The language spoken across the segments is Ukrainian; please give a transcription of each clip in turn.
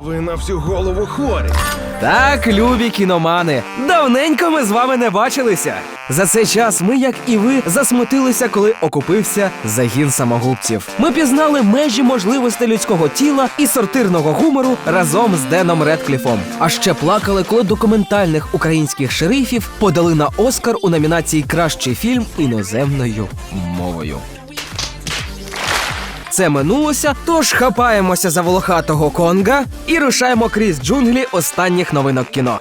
Ви на всю голову хворі. Так, любі кіномани, давненько ми з вами не бачилися. За цей час ми, як і ви, засмутилися, коли окупився загін самогубців. Ми пізнали межі можливостей людського тіла і сортирного гумору разом з Деном Редкліфом. А ще плакали, коли документальних українських шерифів подали на Оскар у номінації Кращий фільм іноземною мовою. Це минулося, тож хапаємося за волохатого конга і рушаємо крізь джунглі останніх новинок кіно.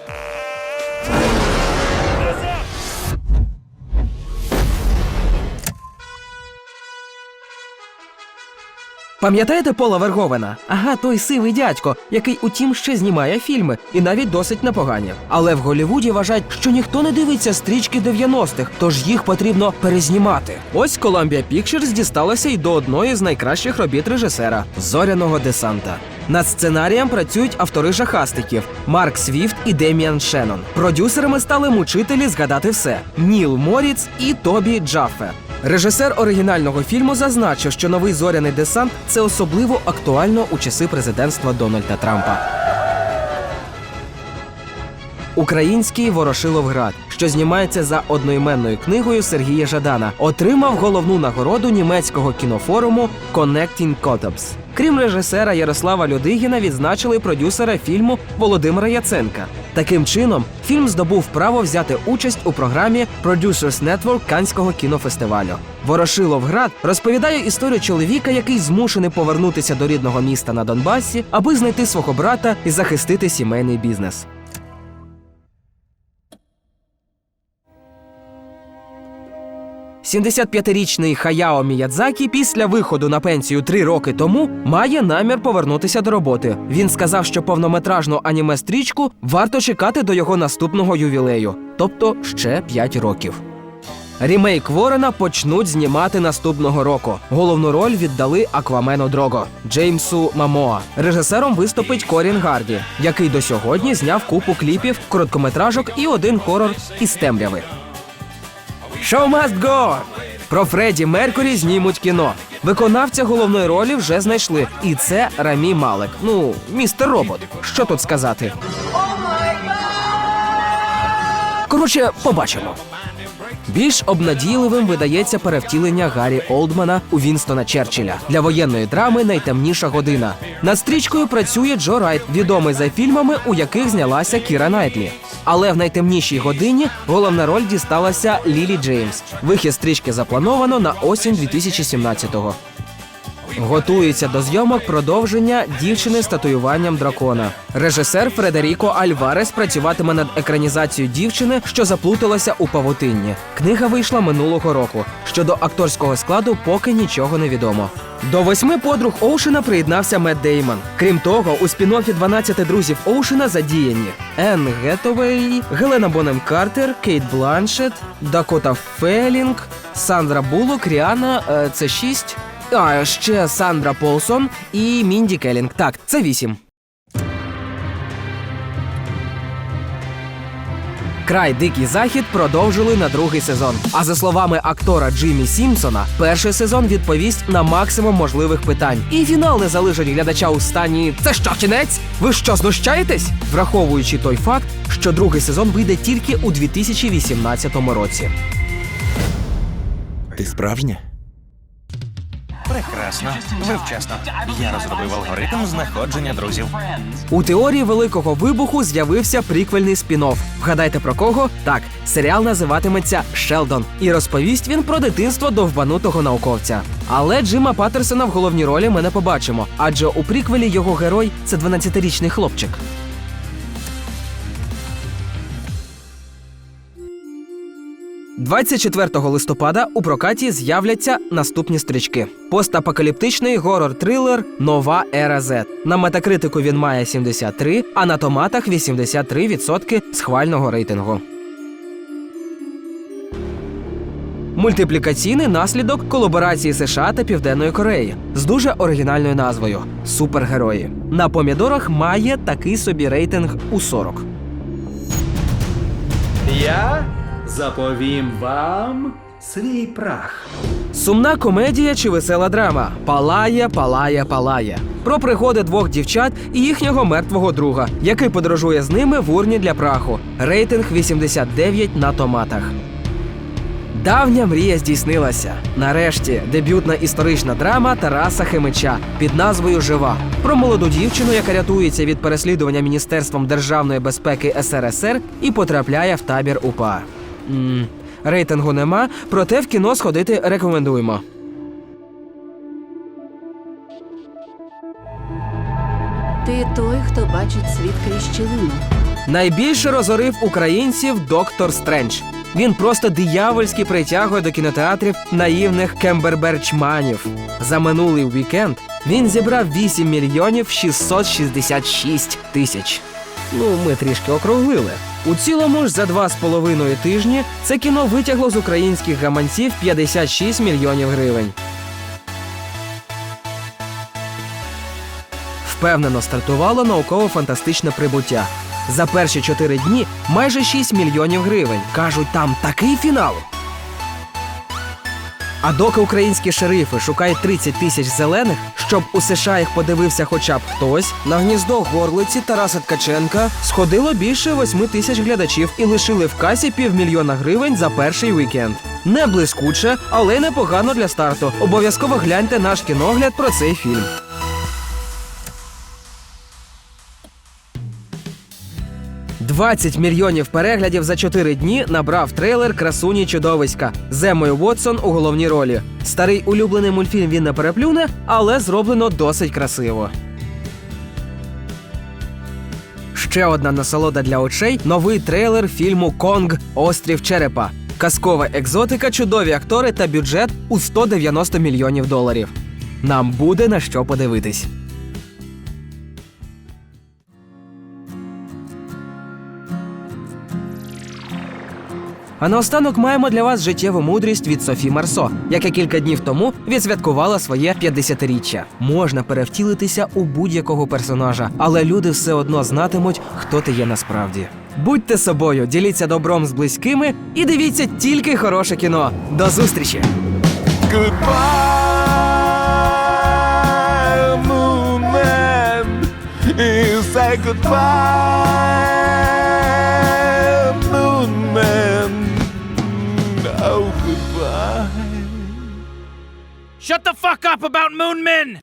Пам'ятаєте Пола Верговена? Ага, той сивий дядько, який утім ще знімає фільми, і навіть досить непогані. Але в Голівуді вважають, що ніхто не дивиться стрічки 90-х, тож їх потрібно перезнімати. Ось Columbia Pictures дісталася й до одної з найкращих робіт режисера зоряного десанта. Над сценарієм працюють автори жахастиків Марк Свіфт і Деміан Шеннон. Продюсерами стали мучителі згадати все: Ніл Моріц і Тобі Джаффе. Режисер оригінального фільму зазначив, що новий зоряний десант це особливо актуально у часи президентства Дональда Трампа. Український Ворошиловград, що знімається за одноіменною книгою Сергія Жадана, отримав головну нагороду німецького кінофоруму Connecting Cotops. Крім режисера Ярослава Людигіна, відзначили продюсера фільму Володимира Яценка. Таким чином, фільм здобув право взяти участь у програмі Producers Network Канського кінофестивалю. Ворошиловград розповідає історію чоловіка, який змушений повернутися до рідного міста на Донбасі, аби знайти свого брата і захистити сімейний бізнес. – 75-річний Хаяо Міядзакі після виходу на пенсію три роки тому має намір повернутися до роботи. Він сказав, що повнометражну аніме-стрічку варто чекати до його наступного ювілею, тобто ще 5 років. Рімейк Ворона почнуть знімати наступного року. Головну роль віддали Аквамену Дрого Джеймсу Мамоа. Режисером виступить Корін Гарді, який до сьогодні зняв купу кліпів, короткометражок і один хорор із темряви. Show must go! Про Фредді Меркурі знімуть кіно. Виконавця головної ролі вже знайшли, і це Рамі Малек. Ну, містер робот. Що тут сказати? Коротше, побачимо. Більш обнадійливим видається перевтілення Гаррі Олдмана у Вінстона Черчилля для воєнної драми Найтемніша година. Над стрічкою працює Джо Райт, відомий за фільмами, у яких знялася Кіра Найтлі. Але в найтемнішій годині головна роль дісталася Лілі Джеймс. Вихід стрічки заплановано на осінь 2017-го. Готується до зйомок продовження дівчини з татуюванням дракона. Режисер Фредеріко Альварес працюватиме над екранізацією дівчини, що заплуталася у павутинні. Книга вийшла минулого року. Щодо акторського складу поки нічого не відомо. До восьми подруг Оушена приєднався Мет Деймон. Крім того, у спін-оффі «12 друзів Оушена задіяні Енн Гетовей, Гелена Бонем Картер, Кейт Бланшет, Дакота Фелінг, Сандра Буллок, Ріана, е, це шість. А ще Сандра Полсон і Мінді Келінг. Так, це вісім. Край Дикий Захід продовжили на другий сезон. А за словами актора Джиммі Сімпсона, перший сезон відповість на максимум можливих питань. І фінал не залишить глядача у стані Це що, кінець? Ви що, знущаєтесь? Враховуючи той факт, що другий сезон вийде тільки у 2018 році. Ти справжня? Прекрасно, ви вчасно. Я розробив алгоритм знаходження друзів. У теорії великого вибуху з'явився приквельний спін-офф. Вгадайте про кого? Так, серіал називатиметься Шелдон, і розповість він про дитинство довбанутого науковця. Але Джима Паттерсона в головній ролі ми не побачимо, адже у приквелі його герой це 12-річний хлопчик. «24 листопада у прокаті з'являться наступні стрічки: постапокаліптичний горор-трилер Нова ера Z. На метакритику він має 73, а на томатах 83% схвального рейтингу. Мультиплікаційний наслідок колаборації США та Південної Кореї з дуже оригінальною назвою Супергерої. На помідорах має такий собі рейтинг у 40. Я заповім вам Свій прах. Сумна комедія чи весела драма Палає, палає, палає. Про пригоди двох дівчат і їхнього мертвого друга, який подорожує з ними в урні для праху. Рейтинг 89 на томатах. Давня мрія здійснилася. Нарешті дебютна історична драма Тараса Химича під назвою Жива про молоду дівчину, яка рятується від переслідування Міністерством державної безпеки СРСР і потрапляє в табір УПА. М рейтингу нема, проте в кіно сходити рекомендуємо. Ти той, хто бачить світ крізь щілину. Найбільше розорив українців доктор Стрендж. Він просто диявольськи притягує до кінотеатрів наївних кемберберчманів. За минулий вікенд він зібрав 8 мільйонів 666 тисяч. Ну, ми трішки округлили. У цілому ж за два з половиною тижні це кіно витягло з українських гаманців 56 мільйонів гривень. Впевнено стартувало науково-фантастичне прибуття. За перші чотири дні майже 6 мільйонів гривень. Кажуть, там такий фінал. А доки українські шерифи шукають 30 тисяч зелених, щоб у США їх подивився хоча б хтось, на гніздо горлиці Тараса Ткаченка сходило більше 8 тисяч глядачів і лишили в касі півмільйона гривень за перший вікенд. Не блискуче, але й непогано для старту. Обов'язково гляньте наш кіногляд про цей фільм. «20 мільйонів переглядів за 4 дні набрав трейлер Красуні чудовиська з Емою Вотсон у головній ролі. Старий улюблений мультфільм він не переплюне, але зроблено досить красиво. Ще одна насолода для очей новий трейлер фільму Конг Острів Черепа. Казкова екзотика, чудові актори та бюджет у 190 мільйонів доларів. Нам буде на що подивитись. А наостанок маємо для вас життєву мудрість від Софі Марсо, яка кілька днів тому відсвяткувала своє 50-річчя. Можна перевтілитися у будь-якого персонажа, але люди все одно знатимуть, хто ти є насправді. Будьте собою, діліться добром з близькими і дивіться тільки хороше кіно. До зустрічі! Goodbye, moon man. You say goodbye, Shut the fuck up about Moon Men!